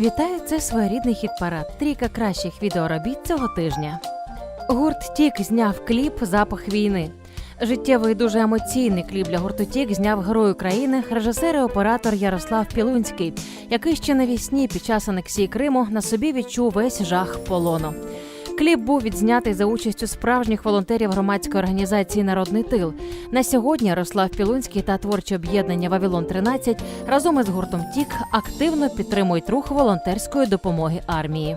Вітаю, це своєрідний хіт парад. Трійка кращих відеоробіт цього тижня. Гурт Тік зняв кліп Запах війни. Життєвий дуже емоційний кліп для гурту Тік зняв герой України, режисер і оператор Ярослав Пілунський, який ще навісні під час анексії Криму на собі відчув весь жах полону. Кліп був відзнятий за участю справжніх волонтерів громадської організації Народний тил. На сьогодні Рослав Пілунський та творче об'єднання Вавилон 13 разом із гуртом Тік активно підтримують рух волонтерської допомоги армії.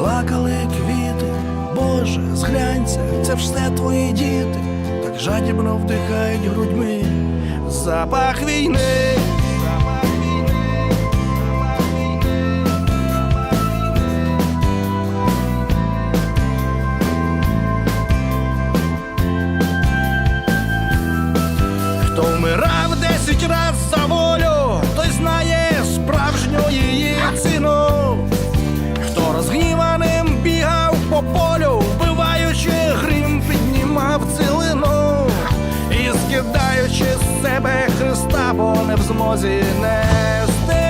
плакали квіти, Боже, зглянься, це все твої діти, так жадібно вдихають грудьми запах війни. Себе Христа, бо не в змозі нести.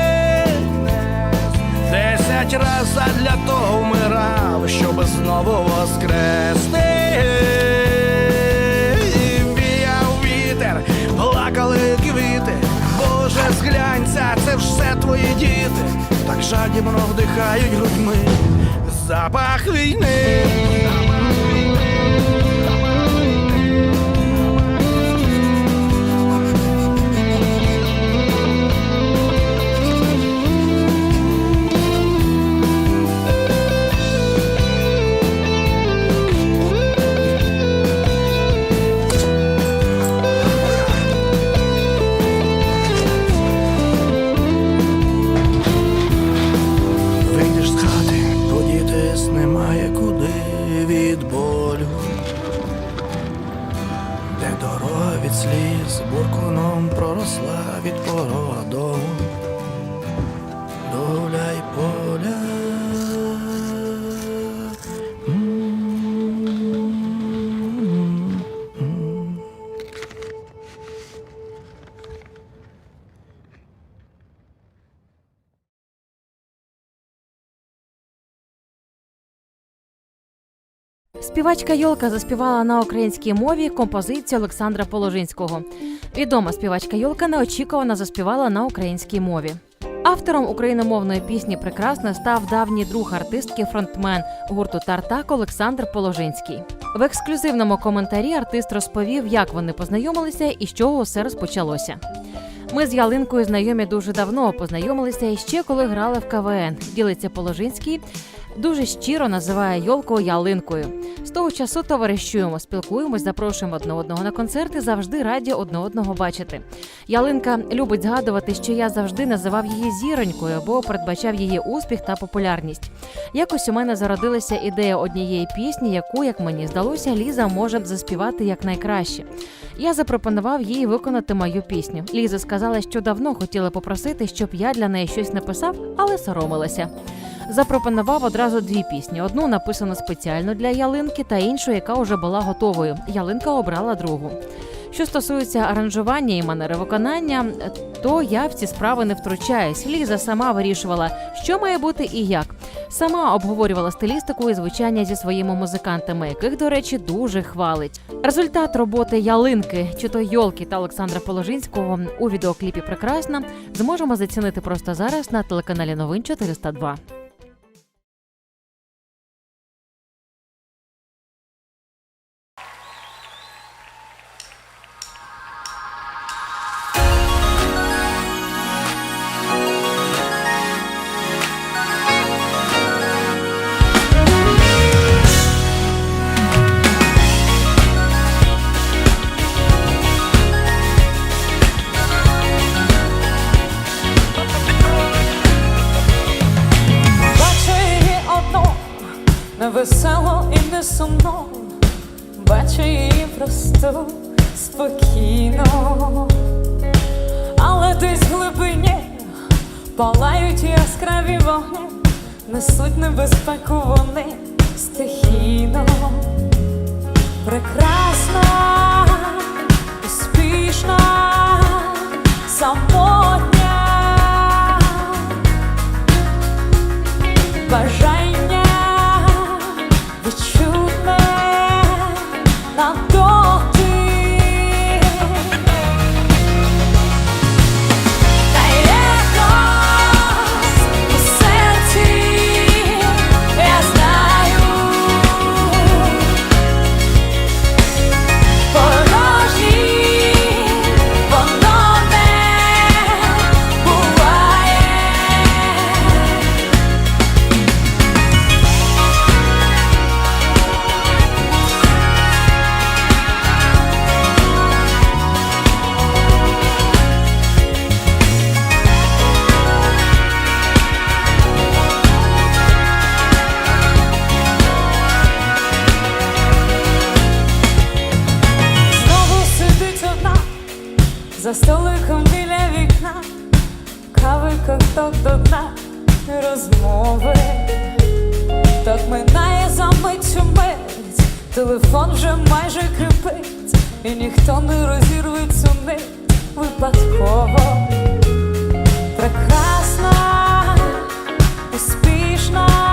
Десять раз задля того вмирав, щоб знову воскрести. Віяв вітер, плакали квіти. Боже, зглянься, це все твої діти. Так жадібно вдихають грудьми запах війни. Сліз буркуном проросла від порога дому, Співачка Йолка заспівала на українській мові композицію Олександра Положинського. Відома співачка Йолка неочікувано заспівала на українській мові. Автором україномовної пісні прекрасно став давній друг артистки фронтмен гурту Тартак Олександр Положинський. В ексклюзивному коментарі артист розповів, як вони познайомилися і з чого все розпочалося. Ми з Ялинкою знайомі дуже давно, познайомилися іще коли грали в КВН. Ділиться Положинський. Дуже щиро називає Йолку ялинкою. З того часу товаришуємо, спілкуємось, запрошуємо одне одного на концерти. Завжди раді одне одного бачити. Ялинка любить згадувати, що я завжди називав її зіронькою, бо передбачав її успіх та популярність. Якось у мене зародилася ідея однієї пісні, яку, як мені здалося, Ліза може заспівати якнайкраще. Я запропонував їй виконати мою пісню. Ліза сказала, що давно хотіла попросити, щоб я для неї щось написав, але соромилася. Запропонував одразу дві пісні: одну написану спеціально для ялинки, та іншу, яка вже була готовою. Ялинка обрала другу. Що стосується аранжування і манери виконання, то я в ці справи не втручаюсь. Ліза сама вирішувала, що має бути і як. Сама обговорювала стилістику і звучання зі своїми музикантами, яких, до речі, дуже хвалить. Результат роботи ялинки, чи то Йолки та Олександра Положинського у відеокліпі прекрасна зможемо зацінити просто зараз на телеканалі Новин 402. Її просту спокійно, але десь в глибині палають яскраві вогні, несуть небезпеку вони стихійно, прекрасна, успішна, самотня. Бажання за столиком біля вікна, кави ковток до дна, розмови. Так минає за мить у мить, телефон вже майже крипить, і ніхто не розірве цю нить випадково. Прекрасна, успішна,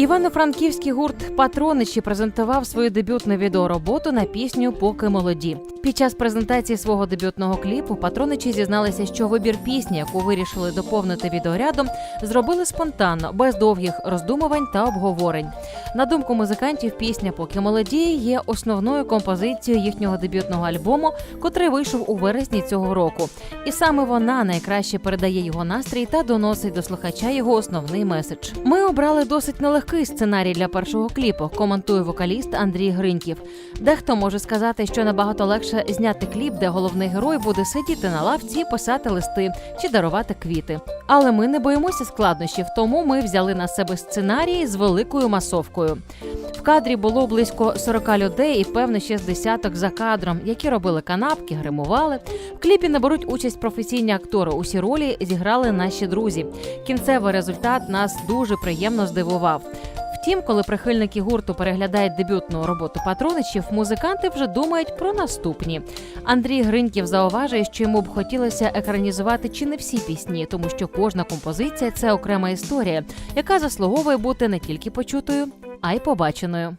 Івано-Франківський гурт Патроничі презентував свою дебютну відеороботу на пісню Поки молоді. Під час презентації свого дебютного кліпу патроничі зізналися, що вибір пісні, яку вирішили доповнити відеорядом, зробили спонтанно, без довгих роздумувань та обговорень. На думку музикантів, пісня Поки молоді є основною композицією їхнього дебютного альбому, котрий вийшов у вересні цього року. І саме вона найкраще передає його настрій та доносить до слухача його основний меседж. Ми обрали досить нелегкий сценарій для першого кліпу. Коментує вокаліст Андрій Гриньків. Дехто може сказати, що набагато легше зняти кліп, де головний герой буде сидіти на лавці, писати листи чи дарувати квіти. Але ми не боїмося складнощів, тому ми взяли на себе сценарій з великою масовкою. В кадрі було близько 40 людей і певно ще з десяток за кадром, які робили канапки, гримували. В кліпі не беруть участь професійні актори. Усі ролі зіграли наші друзі. Кінцевий результат нас дуже приємно здивував. Втім, коли прихильники гурту переглядають дебютну роботу патроничів, музиканти вже думають про наступні. Андрій Гриньків зауважує, що йому б хотілося екранізувати чи не всі пісні, тому що кожна композиція це окрема історія, яка заслуговує бути не тільки почутою, а й побаченою.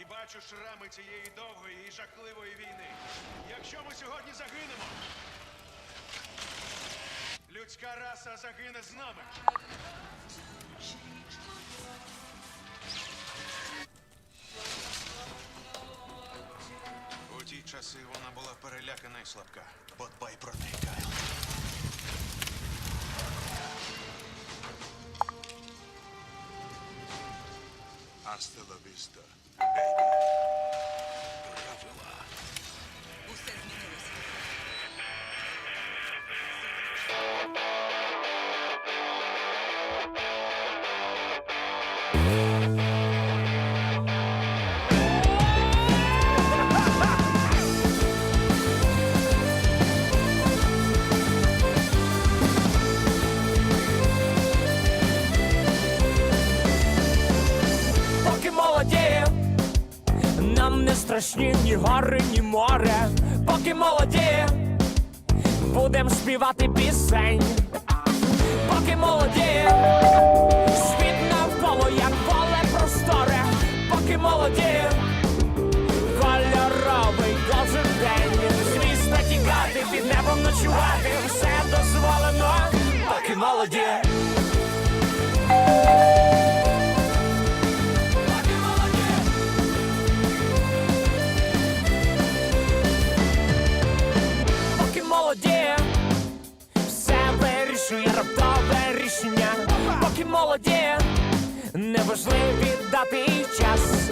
І бачу шрами цієї довгої і жахливої війни. Якщо ми сьогодні загинемо, людська раса загине з нами. Ті часи вона була перелякана і слабка. Подбай про неї, Кайл. Hasta la vista, baby. Страшні ні гори, ні море, поки молоді, будем співати пісень, поки молоді, світ навколо, як поле просторе, поки молоді, кольоровий кожен день, з міста тікати, під небом ночувати, молоді, неважливі дати і час,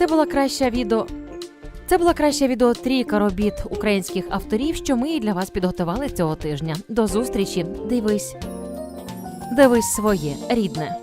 Це була краща відео. Це була краща відео трійка робіт українських авторів, що ми для вас підготували цього тижня. До зустрічі. Дивись. Дивись своє рідне.